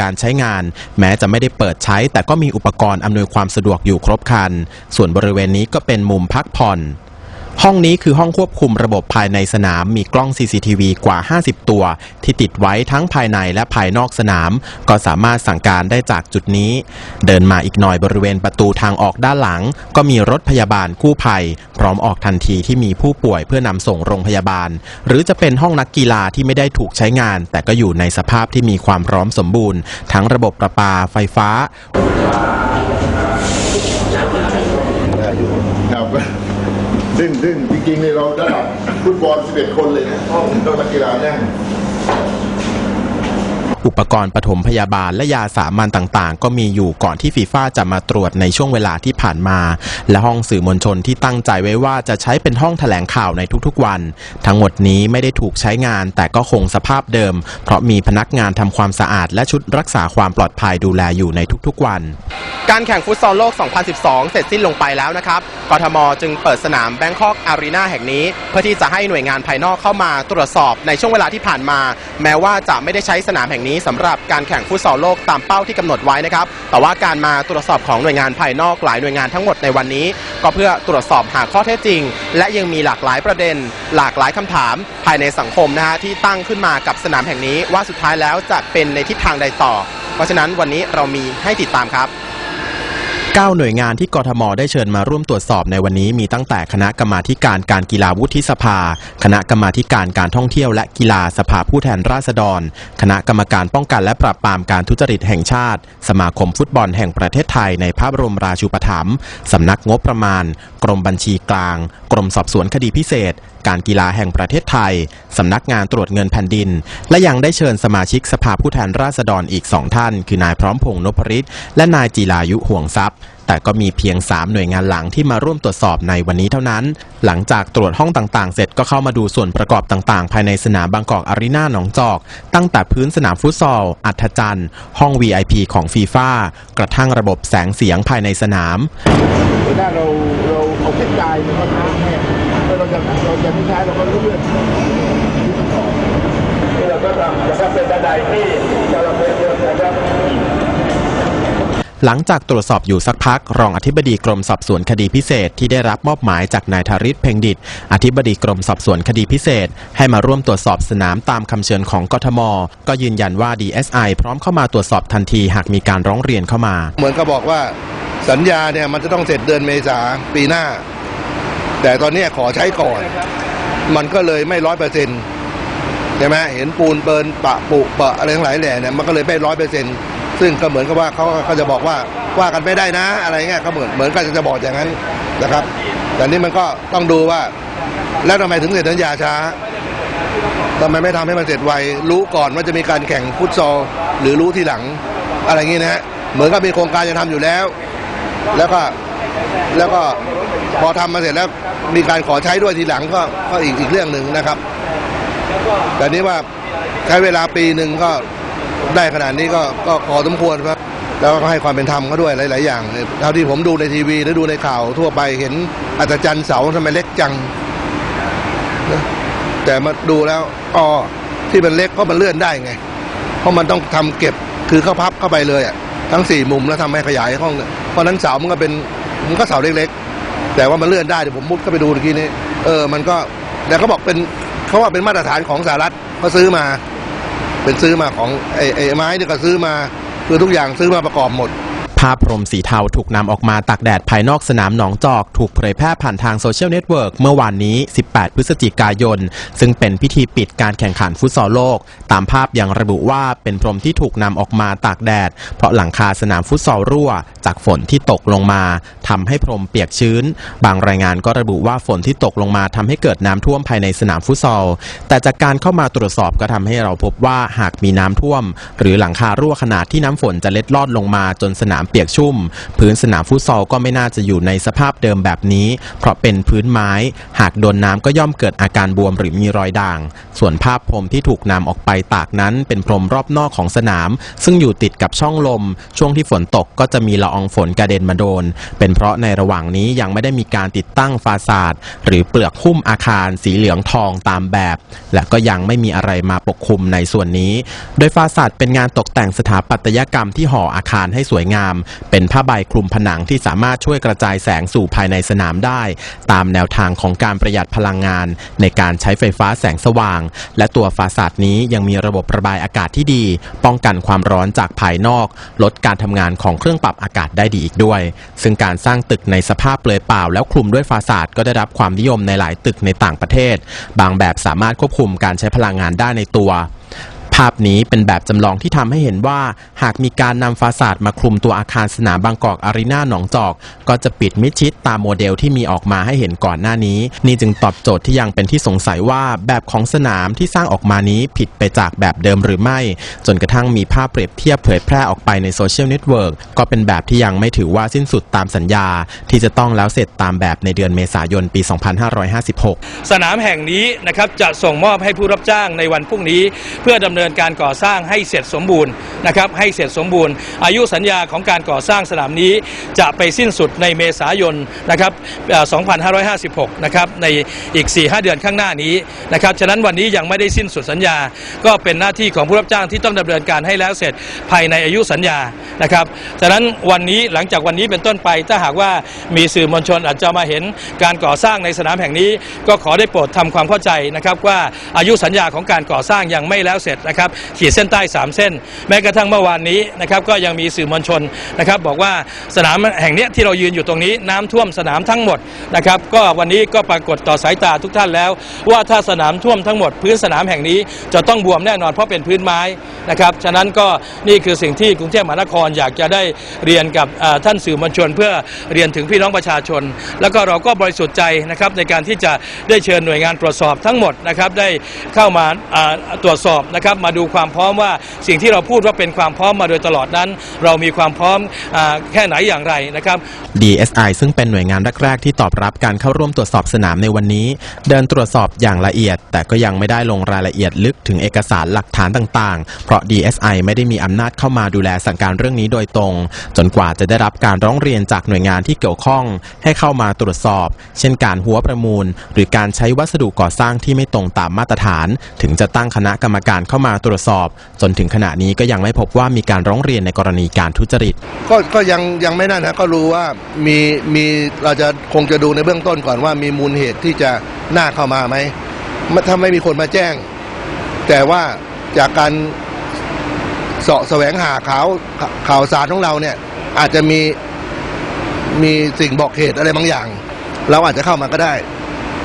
การใช้งาน แม้จะไม่ได้เปิดใช้ แต่ก็มีอุปกรณ์อำนวยความสะดวกอยู่ครบครัน ส่วนบริเวณนี้ก็เป็นมุมพักผ่อน ห้องนี้คือห้องควบคุมระบบภายในสนามมีกล้อง CCTV กว่า 50 ตัว ที่ติดไว้ทั้งภายในและภายนอกสนาม ก็สามารถสั่งการได้จากจุดนี้ เดินมาอีกหน่อยบริเวณประตูทางออกด้านหลัง ก็มีรถพยาบาลกู้ภัย พร้อมออกทันทีที่มีผู้ป่วยเพื่อนำส่งโรงพยาบาล หรือจะเป็นห้องนักกีฬาที่ไม่ได้ถูกใช้งาน แต่ก็อยู่ในสภาพที่มีความพร้อมสมบูรณ์ ทั้งระบบประปาไฟฟ้าครับ ซึ่งซึ่งจริงๆเนี่ยเราระดับฟุตบอล11 คนเลยนะห้องต้องนักกีฬานั่ง อุปกรณ์ปฐมพยาบาลและยาสามัญต่างๆ ก็มีอยู่ก่อนที่ฟีฟ่าจะมาตรวจในช่วงเวลาที่ผ่านมา และห้องสื่อมวลชนที่ตั้งใจไว้ว่าจะใช้เป็นห้องแถลงข่าวในทุกๆวัน ทั้งหมดนี้ไม่ได้ถูกใช้งาน แต่ก็คงสภาพเดิม เพราะมีพนักงานทำความสะอาด และชุดรักษาความปลอดภัยดูแลอยู่ในทุกๆวัน การแข่งฟุตซอลโลก 2012 เสร็จสิ้นลงไปแล้วนะครับกทมจึงเปิดสนามแบงคอกอารีนาแห่งนี้ เพื่อที่จะให้หน่วยงานภายนอกเข้ามาตรวจสอบในช่วงเวลาที่ผ่านมา แม้ว่าจะไม่ได้ใช้สนามแห่งนี้สำหรับการแข่งฟุตซอลโลกตามเป้าที่กำหนดไว้นะครับ แต่ว่าการมาตรวจสอบของหน่วยงานภายนอกหลายหน่วยงานทั้งหมดในวันนี้ ก็เพื่อตรวจสอบหาข้อเท็จจริง และยังมีหลากหลายประเด็น หลากหลายคำถาม ภายในสังคมนะฮะที่ตั้งขึ้นมากับสนามแห่งนี้ ว่าสุดท้ายแล้วจะเป็นในทิศทางใดต่อ เพราะฉะนั้นวันนี้เรามีให้ติดตามครับ 9 หน่วยงานที่กทมได้เชิญมาร่วมตรวจสอบในวันนี้มีตั้งแต่คณะกรรมาการการกีฬาวุฒิสภา คณะกรรมาการการท่องเที่ยวและกีฬาสภาผู้แทนราษฎร คณะกรรมการป้องกันและปราบปรามการทุจริตแห่งชาติ สมาคมฟุตบอลแห่งประเทศไทยในภาพระบรมราชูปถัมภ์สำนักงบประมาณ กรมบัญชีกลาง กรมสอบสวนคดีพิเศษการกีฬาแห่งประเทศไทย สำนักงานตรวจเงินแผ่นดิน และยังได้เชิญสมาชิกสภาผู้แทนราษฎรอีกสองท่าน คือนายพร้อมพงษ์นพริตและนายจีรายุห่วงทรัพย์แต่ก็มีเพียง 3 หน่วยงานหลังที่มาร่วมตรวจสอบในวันนี้เท่านั้น หลังจากตรวจห้องต่างๆ เสร็จก็เข้ามาดูส่วนประกอบต่างๆ ภายในสนามบางกอกอารีนาหนองจอก ตั้งแต่พื้นสนามฟุตซอล อัฐจันทร์ ห้อง VIP ของฟีฟ่ากระทั่งระบบแสงเสียงภายในสนามหน้าเราเราเอาเส้นใจนก็ท้าให้เราจะ เราจะไม่ใช้เราก็เลื่อนที่เราก็ทำนะครับเป็นบันไดที่เราเป็นเยอนะครับหลังจากตรวจสอบอยู่สักพัก รองอธิบดีกรมสอบสวนคดีพิเศษที่ได้รับมอบหมายจากนายธาริศเพ่งดิต อธิบดีกรมสอบสวนคดีพิเศษ ให้มาร่วมตรวจสอบสนามตามคำเชิญของกทม ก็ยืนยันว่า DSI พร้อมเข้ามาตรวจสอบทันทีหากมีการร้องเรียนเข้ามา เหมือนกับบอกว่าสัญญาเนี่ยมันจะต้องเสร็จเดือนเมษาปีหน้า แต่ตอนนี้ขอใช้ก่อน มันก็เลยไม่ร้อยเปอร์เซ็นต์ใช่ไหมเห็นปูนเปินปะปุปะอะไรทั้งหลายแหล่เนี่ยมันก็เลยไม่ร้อยเปอร์เซ็นต์ซึ่งก็เหมือนกับว่าเขาเขาจะบอกว่าว่ากันไม่ได้นะ อะไรเงี้ยเขาเหมือนเหมือนกันจะบอกอย่างนั้นนะครับ แต่นี่มันก็ต้องดูว่า แล้วทำไมถึงเสร็จสัญญาช้าทำไมไม่ทำให้มันเสร็จไวรู้ก่อนว่าจะมีการแข่งฟุตซอลหรือรู้ทีหลัง อะไรอย่างงี้นะฮะเหมือนกับมีโครงการจะทำอยู่แล้ว แล้วก็แล้วก็พอทำมาเสร็จแล้ว มีการขอใช้ด้วยทีหลังก็ก็อีกอีกเรื่องหนึ่งนะครับ แต่นี้ว่าใช้เวลาปีหนึ่งก็ได้ขนาดนี้ก็ก็พอสมควรครับแล้วก็ให้ความเป็นธรรมเขาด้วยหลาย ๆ อย่างเท่าที่ผมดูในทีวีหรือดูในข่าวทั่วไปเห็นอัศจรรย์เสาทำไมเล็กจังนะแต่มาดูแล้วอ๋อที่มันเล็กเพราะมันเลื่อนได้ไง เพราะมันต้องทำเก็บคือเข้าพับเข้าไปเลยอะทั้งสี่มุมแล้วทำให้ขยายห้องเพราะฉะนั้นเสามันก็เป็นมันก็เสาเล็ก ๆ แต่ว่ามันเลื่อนได้เดี๋ยวผมมุดเข้าไปดูเมื่อกี้นี้ เออ มันก็แต่เขาบอกเป็นเขาว่าเป็นมาตรฐานของสหรัฐเขาซื้อมา เป็นซื้อมาของไอ้ไอ้ไม้เนี่ยก็ซื้อมาคือทุกอย่างซื้อมาประกอบหมด ภาพพรมสีเทาถูกนำออกมาตากแดดภายนอกสนามหนองจอก ถูกเผยแพร่ผ่านทางโซเชียลเน็ตเวิร์กเมื่อวานนี้ 18 พฤศจิกายน ซึ่งเป็นพิธีปิดการแข่งขันฟุตซอลโลก ตามภาพยังระบุว่าเป็นพรมที่ถูกนำออกมาตากแดด เพราะหลังคาสนามฟุตซอลรั่ว จากฝนที่ตกลงมาทำให้พรมเปียกชื้น บางรายงานก็ระบุว่าฝนที่ตกลงมาทำให้เกิดน้ำท่วมภายในสนามฟุตซอล แต่จากการเข้ามาตรวจสอบก็ทำให้เราพบว่าหากมีน้ำท่วม หรือหลังคารั่วขนาดที่น้ำฝนจะเล็ดลอดลงมาจนสนามเปียกชุ่ม พื้นสนามฟุตซอลก็ไม่น่าจะอยู่ในสภาพเดิมแบบนี้ เพราะเป็นพื้นไม้ หากโดนน้ำก็ย่อมเกิดอาการบวมหรือมีรอยด่าง ส่วนภาพพรมที่ถูกนำออกไปตากนั้น เป็นพรมรอบนอกของสนาม ซึ่งอยู่ติดกับช่องลม ช่วงที่ฝนตกก็จะมีละอองฝนกระเด็นมาโดน เป็นเพราะในระหว่างนี้ยังไม่ได้มีการติดตั้งฟาซาดหรือเปลือกหุ้มอาคารสีเหลืองทองตามแบบ และก็ยังไม่มีอะไรมาปกคลุมในส่วนนี้ โดยฟาซาดเป็นงานตกแต่งสถาปัตยกรรมที่ห่ออาคารให้สวยงามเป็นผ้าใบคลุมผนังที่สามารถช่วยกระจายแสงสู่ภายในสนามได้ ตามแนวทางของการประหยัดพลังงาน ในการใช้ไฟฟ้าแสงสว่าง และตัวฟาซาดนี้ยังมีระบบระบายอากาศที่ดี ป้องกันความร้อนจากภายนอก ลดการทำงานของเครื่องปรับอากาศได้ดีอีกด้วย ซึ่งการสร้างตึกในสภาพเปลือยเปล่า แล้วคลุมด้วยฟาซาดก็ได้รับความนิยมในหลายตึกในต่างประเทศ บางแบบสามารถควบคุมการใช้พลังงานได้ในตัวาพนี้เป็นแบบจำลองที่ทำให้เห็นว่า หากมีการนำฟาซาดมาคลุมตัวอาคารสนามบางกอกอารีนาหนองจอก ก็จะปิดมิดชิดตามโมเดลที่มีออกมาให้เห็นก่อนหน้านี้ นี่จึงตอบโจทย์ที่ยังเป็นที่สงสัยว่าแบบของสนามที่สร้างออกมานี้ผิดไปจากแบบเดิมหรือไม่ จนกระทั่งมีภาพเปรียบเทียบเผยแพร่ออกไปในโซเชียลเน็ตเวิร์กก็เป็นแบบที่ยังไม่ถือว่าสิ้นสุดตามสัญญา ที่จะต้องแล้วเสร็จตามแบบในเดือนเมษายนปี 2556 สนามแห่งนี้นะครับจะส่งมอบให้ผู้รับจ้างในวันพรุ่งนี้ เพื่อดำเนินการก่อสร้างให้เสร็จสมบูรณ์นะครับให้เสร็จสมบูรณ์ อายุสัญญาของการก่อสร้างสนามนี้จะไปสิ้นสุดในเมษายนนะครับ2556 นะครับในอีก 4-5 เดือนข้างหน้านี้นะครับฉะนั้นวันนี้ยังไม่ได้สิ้นสุดสัญญา ก็เป็นหน้าที่ของผู้รับจ้างที่ต้องดำเนินการให้แล้วเสร็จภายในอายุสัญญานะครับฉะนั้นวันนี้หลังจากวันนี้เป็นต้นไปถ้าหากว่ามีสื่อมวลชนอาจจะมาเห็นการก่อสร้างในสนามแห่งนี้ ก็ขอได้โปรดทำความเข้าใจนะครับว่าอายุสัญญาของการก่อสร้างยังไม่แล้วเสร็จนะครับขีดเส้นใต้ 3 เส้น แม้กระทั่งเมื่อวานนี้นะครับก็ยังมีสื่อมวลชนนะครับบอกว่าสนามแห่งเนี้ยที่เรายืนอยู่ตรงนี้น้ำท่วมสนามทั้งหมดนะครับก็วันนี้ก็ปรากฏต่อสายตาทุกท่านแล้ว ว่าถ้าสนามท่วมทั้งหมด พื้นสนามแห่งนี้จะต้องบวมแน่นอนเพราะเป็นพื้นไม้นะครับฉะนั้นก็นี่คือสิ่งที่กรุงเทพมหานครอยากจะได้เรียนกับท่านสื่อมวลชน เพื่อเรียนถึงพี่น้องประชาชน แล้วก็เราก็บริสุทธิ์ใจนะครับในการที่จะได้เชิญหน่วยงานตรวจสอบทั้งหมดนะครับได้เข้ามาตรวจสอบนะครับมาดูความพร้อมว่าสิ่งที่เราพูดว่าเป็นความพร้อมมาโดยตลอดนั้น เรามีความพร้อมอแค่ไหนอย่างไรนะครับ DSI ซึ่งเป็นหน่วยงานแรกๆที่ตอบรับการเข้าร่วมตรวจสอบสนามในวันนี้ เดินตรวจสอบอย่างละเอียด แต่ก็ยังไม่ได้ลงรายละเอียดลึกถึงเอกสารหลักฐานต่างๆ เพราะ DSI ไม่ได้มีอำนาจเข้ามาดูแลสั่งการเรื่องนี้โดยตรง จนกว่าจะได้รับการร้องเรียนจากหน่วยงานที่เกี่ยวข้อง ให้เข้ามาตรวจสอบ เช่นการหัวประมูล หรือการใช้วัสดุก่อสร้างที่ไม่ตรงตามมาตรฐาน ถึงจะตั้งคณะกรรมการเข้ามาตรวจสอบ จนถึงขณะนี้ก็ยังไม่พบว่ามีการร้องเรียนในกรณีการทุจริต ก็ก็ยังยังไม่นั่นนะก็รู้ว่ามีมีเราจะคงจะดูในเบื้องต้นก่อนว่ามีมูลเหตุที่จะน่าเข้ามาไหมถ้าไม่มีคนมาแจ้ง แต่ว่าจากการเสาะแสวงหาข่าวข่าวสารของเราเนี่ยอาจจะมีมีสิ่งบอกเหตุอะไรบางอย่าง เราอาจจะเข้ามาก็ได้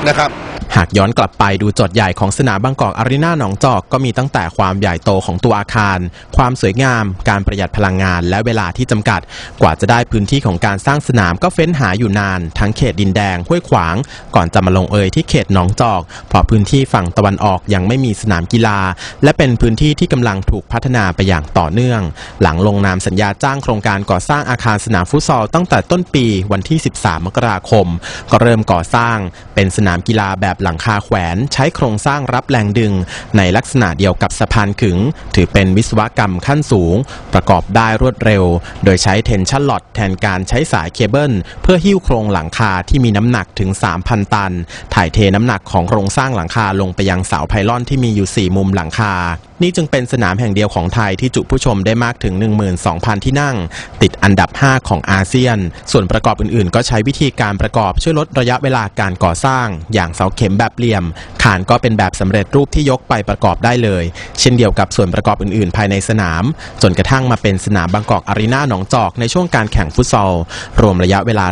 นะครับ หากย้อนกลับไปดูโจทย์ใหญ่ของสนามบางกอกอารีนาหนองจอกก็มีตั้งแต่ความใหญ่โตของตัวอาคาร ความสวยงาม การประหยัดพลังงาน และเวลาที่จำกัด กว่าจะได้พื้นที่ของการสร้างสนามก็เฟ้นหาอยู่นาน ทั้งเขตดินแดงห้วยขวาง ก่อนจะมาลงเอยที่เขตหนองจอก เพราะพื้นที่ฝั่งตะวันออกยังไม่มีสนามกีฬา และเป็นพื้นที่ที่กำลังถูกพัฒนาไปอย่างต่อเนื่อง หลังลงนามสัญญาจ้างโครงการก่อสร้างอาคารสนามฟุตซอลตั้งแต่ต้นปีวันที่ 13 มกราคม ก็เริ่มก่อสร้างเป็นสนามกีฬาแบบหลังคาแขวนใช้โครงสร้างรับแรงดึง ในลักษณะเดียวกับสะพานขึง ถือเป็นวิศวกรรมขั้นสูง ประกอบได้รวดเร็ว โดยใช้เทนชั่นลอดแทนการใช้สายเคเบิล เพื่อหิ้วโครงหลังคาที่มีน้ำหนักถึง 3,000 ตัน ถ่ายเทน้ำหนักของโครงสร้างหลังคาลงไปยังเสาไพลอนที่มีอยู่ 4 มุมหลังคานี่จึงเป็นสนามแห่งเดียวของไทยที่จุผู้ชมได้มากถึง 12,000 ที่นั่ง ติดอันดับ 5 ของอาเซียน ส่วนประกอบอื่นๆ ก็ใช้วิธีการประกอบช่วยลดระยะเวลาการก่อสร้าง อย่างเสาเข็มแบบเหลี่ยมขานก็เป็นแบบสำเร็จรูปที่ยกไปประกอบได้เลย เช่นเดียวกับส่วนประกอบอื่นๆ ภายในสนาม จนกระทั่งมาเป็นสนามบางกอกอารีนาหนองจอกในช่วงการแข่งฟุตซอลรวมระยะเวลา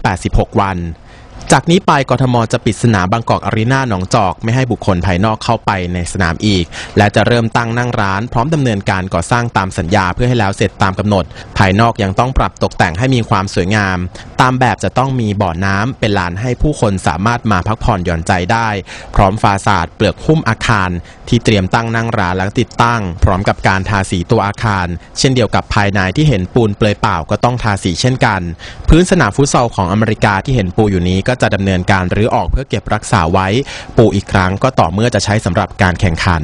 286 วัน จากนี้ไปกทมจะปิดสนามบางกอกอารีนาหนองจอก ไม่ให้บุคคลภายนอกเข้าไปในสนามอีก และจะเริ่มตั้งนั่งร้าน พร้อมดำเนินการก่อสร้างตามสัญญาเพื่อให้แล้วเสร็จตามกำหนด ภายนอกยังต้องปรับตกแต่งให้มีความสวยงาม ตามแบบจะต้องมีบ่อน้ำเป็นลานให้ผู้คนสามารถมาพักผ่อนหย่อนใจได้ พร้อมฟาสาดเปลือกหุ้มอาคาร ที่เตรียมตั้งนั่งร้านและติดตั้ง พร้อมกับการทาสีตัวอาคาร เช่นเดียวกับภายในที่เห็นปูนเปลอยเปล่าก็ต้องทาสีเช่นกัน พื้นสนามฟุตซอลของอเมริกาที่เห็นปูอยู่นี้ก็จะดำเนินการรื้อออกเพื่อเก็บรักษาไว้ ปูอีกครั้งก็ต่อเมื่อจะใช้สำหรับการแข่งขัน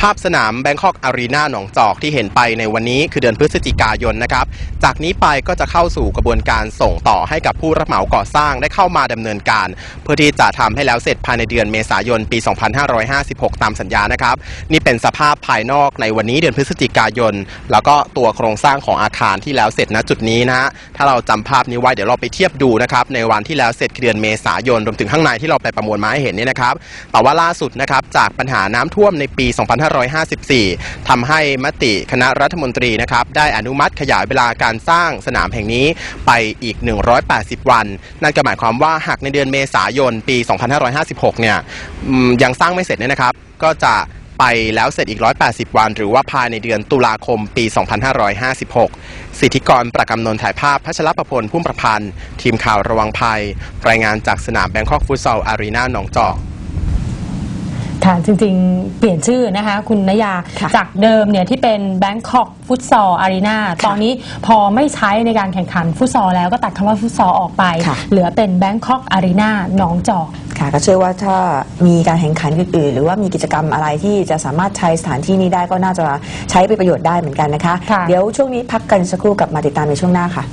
ภาพสนามแบงคอกอารีนาหนองจอกที่เห็นไปในวันนี้คือเดือนพฤศจิกายนนะครับ จากนี้ไปก็จะเข้าสู่กระบวนการส่งต่อให้กับผู้รับเหมาก่อสร้างได้เข้ามาดำเนินการ เพื่อที่จะทำให้แล้วเสร็จภายในเดือนเมษายนปี 2556 ตามสัญญานะครับ นี่เป็นสภาพภายนอกในวันนี้เดือนพฤศจิกายน แล้วก็ตัวโครงสร้างของอาคารที่แล้วเสร็จณจุดนี้นะถ้าเราจำภาพนี้ไว้เดี๋ยวเราไปเทียบดูนะครับในวันที่แล้วเสร็จเดือนเมษายนรวมถึงข้างในที่เราไปประมวลมาให้เห็นนี่นะครับแต่ว่าล่าสุดนะครับจากปัญหาน้ำท่วมในปี2554ทำให้มติคณะรัฐมนตรีนะครับได้อนุมัติขยายเวลาการสร้างสนามแห่งนี้ไปอีก 180 วัน นั่นก็หมายความว่าหากในเดือนเมษายนปี 2556 เนี่ยยังสร้างไม่เสร็จเนี่ยนะครับ ก็จะไปแล้วเสร็จอีก 180 วัน หรือว่าภายในเดือนตุลาคมปี 2556 สิทธิกรประกำนนถ่ายภาพพัชรประพลพุ่มประพันธ์ ทีมข่าวระวังภัย รายงานจากสนามแบงคอกฟุตซอลอารีนาหนองจอก ค่ะจริงๆ เปลี่ยนชื่อนะคะ คุณนยาค่ะจากเดิมเนี่ยที่เป็น Bangkok Futsal Arena ตอนนี้พอไม่ใช้ในการแข่งขันฟุตซอลแล้วก็ตัดคำว่าฟุตซอลออกไป ค่ะ เหลือเป็น Bangkok Arena หนองจอก ค่ะก็เชื่อว่าถ้ามีการแข่งขันอื่นๆ หรือว่ามีกิจกรรมอะไรที่จะสามารถใช้สถานที่นี้ได้ก็น่าจะใช้เป็นประโยชน์ได้เหมือนกันนะคะ ค่ะ เดี๋ยวช่วงนี้พักกันสักครู่กลับมาติดตามในช่วงหน้าค่ะ